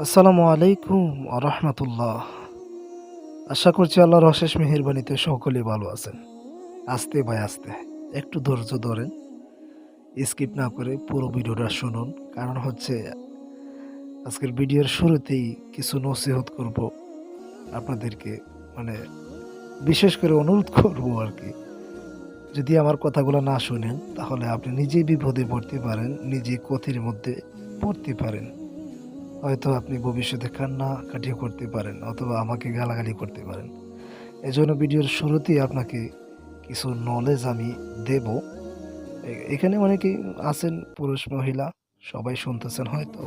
আসসালামু আলাইকুম রহমতুল্লাহ। আশা করছি আল্লাহর অশেষ মেহেরবানিতে সকলে ভালো আছেন। আস্তে ভাই আস্তে, একটু ধৈর্য ধরেন। স্কিপ না করে পুরো ভিডিওটা শুনুন, কারণ হচ্ছে আজকের ভিডিওর শুরুতেই কিছু নসিহত করব আপনাদেরকে। মানে বিশেষ করে অনুরোধ করব আর কি, যদি আমার কথাগুলো না শুনেন, তাহলে আপনি নিজেই বিপদে পড়তে পারেন নিজে ক্ষতির মধ্যে পড়তে পারেন। হয়তো আপনি ভবিষ্যতে কান্না কাটিয়ে করতে পারেন অথবা আমাকে গালাগালি করতে পারেন। এজন্য ভিডিওর শুরুতেই আপনাকে কিছু নলেজ আমি দেব। এখানে অনেকেই আছেন পুরুষ মহিলা, সবাই শুনতেছেন হয়তো।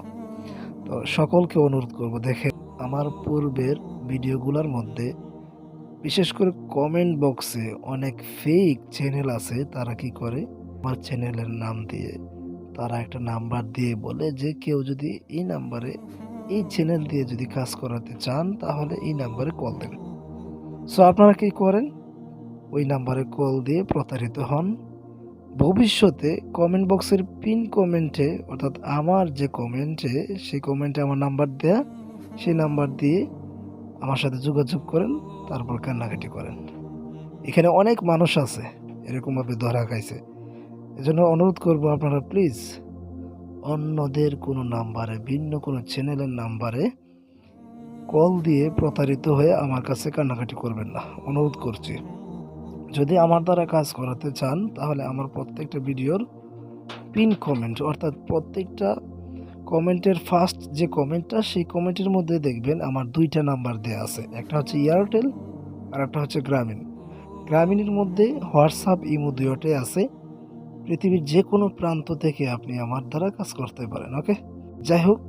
তো সকলকে অনুরোধ করব দেখে আমার পূর্বের ভিডিওগুলোর মধ্যে বিশেষ করে কমেন্ট বক্সে অনেক ফেক চ্যানেল আছে, তারা কি করে? আমার চ্যানেলের নাম দিয়ে তারা একটা নাম্বার দিয়ে বলে যে কেউ যদি এই নাম্বারে এই চ্যানেল দিয়ে যদি কাজ করাতে চান, তাহলে এই নাম্বারে কল দেন। সো আপনারা কি করেন? ওই নাম্বারে কল দিয়ে প্রতারিত হন। ভবিষ্যতে কমেন্ট বক্সের পিন কমেন্টে অর্থাৎ আমার যে কমেন্টে সেই কমেন্টে আমার নাম্বার দেয়া, সেই নাম্বার দিয়ে আমার সাথে যোগাযোগ করেন, তারপর কান্নাকাটি করেন। এখানে অনেক মানুষ আছে, এরকমভাবে ধরা খাইছে। এজন্য অনুরোধ করব আপনারা প্লিজ অন্যদের কোনো নাম্বারে ভিন্ন কোনো চ্যানেলের নাম্বারে কল দিয়ে প্রতারিত হয়ে আমার কাছে কান্নাকাটি করবেন না। অনুরোধ করছি। যদি আমার দ্বারা কাজ করাতে চান, তাহলে আমার প্রত্যেকটা ভিডিওর পিন কমেন্ট অর্থাৎ প্রত্যেকটা কমেন্টের ফার্স্ট যে কমেন্টটা সেই কমেন্টের মধ্যে দেখবেন আমার দুইটা নাম্বার দেওয়া আছে। একটা হচ্ছে এয়ারটেল আর একটা হচ্ছে গ্রামীণ গ্রামীণের মধ্যে হোয়াটসঅ্যাপ ইমো দুইটাই আছে। পৃথিবীর যে কোনো প্রান্ত থেকে আপনি আমার দ্বারা কাজ করতে পারেন, ওকে? যাই হোক,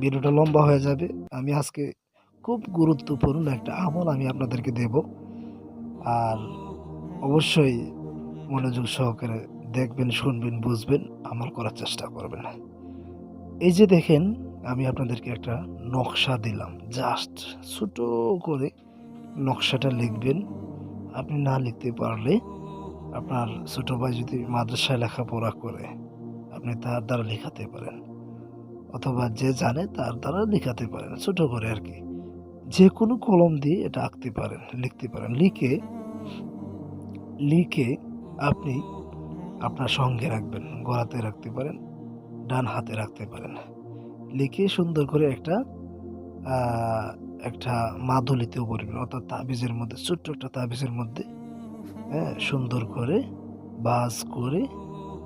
ভিডিওটা লম্বা হয়ে যাবে। আমি আজকে খুব গুরুত্বপূর্ণ একটা আমল আমি আপনাদেরকে দেব। আর অবশ্যই মনোযোগ সহকারে দেখবেন, শুনবেন, বুঝবেন, আমল করার চেষ্টা করবেন। এই যে দেখেন, আমি আপনাদেরকে একটা নকশা দিলাম। জাস্ট ছোট করে নকশাটা লিখবেন। আপনি না লিখতে পারলে আপনার ছোট ভাই যদি মাদ্রাসায় লেখাপড়া করে, আপনি তার দ্বারা লেখাতে পারেন। অথবা যে জানে তার দ্বারা লেখাতে পারেন। ছোট করে আর কি। যে কোনো কলম দিয়ে এটা আঁকতে পারেন, লিখতে পারেন। লিখে লিখে আপনি আপনার সঙ্গে রাখবেন, গলাতে রাখতে পারেন, ডান হাতে রাখতে পারেন। লিখে সুন্দর করে একটা একটা মাদুলিতেও পড়বেন। অর্থাৎ তাবিজের মধ্যে, ছোট্ট একটা তাবিজের মধ্যে হ্যাঁ সুন্দর করে বাজ করে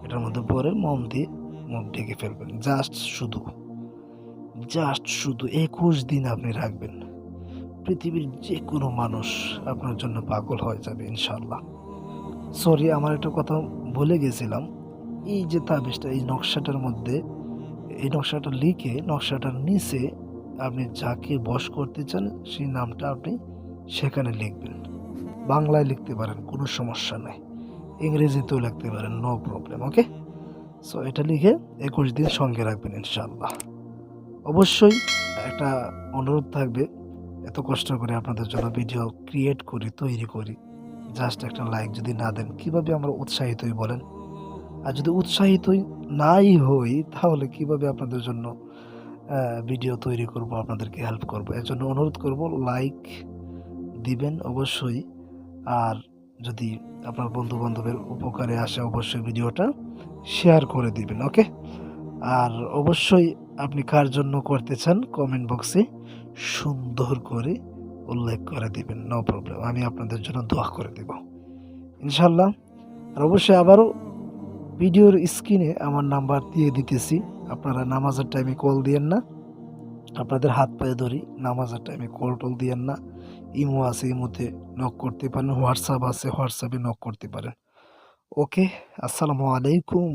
এটার মধ্যে পরে মোম দিয়ে মুখ ঢেকে ফেলবেন। জাস্ট শুধু। জাস্ট শুধু। একুশ দিন আপনি রাখবেন। পৃথিবীর যে কোনো মানুষ আপনার জন্য পাগল হয়ে যাবে ইনশাল্লাহ সরি আমার একটা কথা বলে গেছিলাম। এই যে তাবিজটা, এই নকশাটার মধ্যে, এই নকশাটা লিখে, নকশাটার নিচে আপনি যাকে বশ করতে চান, সেই নামটা আপনি সেখানে লিখবেন। বাংলায় লিখতে পারেন, কোনো সমস্যা নেই। ইংরেজিতেও লিখতে পারেন নো প্রবলেম ওকে সো এটা লিখে একুশ দিন সঙ্গে রাখবেন ইনশাল্লাহ অবশ্যই একটা অনুরোধ থাকবে, এত কষ্ট করে আপনাদের জন্য ভিডিও ক্রিয়েট করি, তৈরি করি। জাস্ট একটা লাইক যদি না দেন, কীভাবে আমরা উৎসাহিত হই বলেন? আর যদি উৎসাহিতই নাই হই, তাহলে কীভাবে আপনাদের জন্য ভিডিও তৈরি করব, আপনাদেরকে হেল্প করব? এর জন্য অনুরোধ করব লাইক দিবেন, অবশ্যই। আর যদি আপনার বন্ধু বান্ধবের উপকারে আসে অবশ্যই ভিডিওটা শেয়ার করে দিবেন, ওকে? আর অবশ্যই আপনি কার জন্য করতে চান কমেন্ট বক্সে সুন্দর করে উল্লেখ করে দিবেন, নো প্রবলেম, আমি আপনাদের জন্য দোয়া করে দেব। ইনশাল্লাহ আর অবশ্যই আবারও ভিডিওর স্ক্রিনে আমার নাম্বার দিয়ে দিতেছি, আপনারা নামাজের টাইমে কল দিয়েন না, আপনাদের হাত পায়ে ধরি, নামাজের টাইমে কল টল দিয়েন না ইমো আছে, ইমোতে নক করতে পারেন হোয়াটসঅ্যাপ আছে হোয়াটসঅ্যাপে নক করতে পারেন। ওকে আসসালামু আলাইকুম।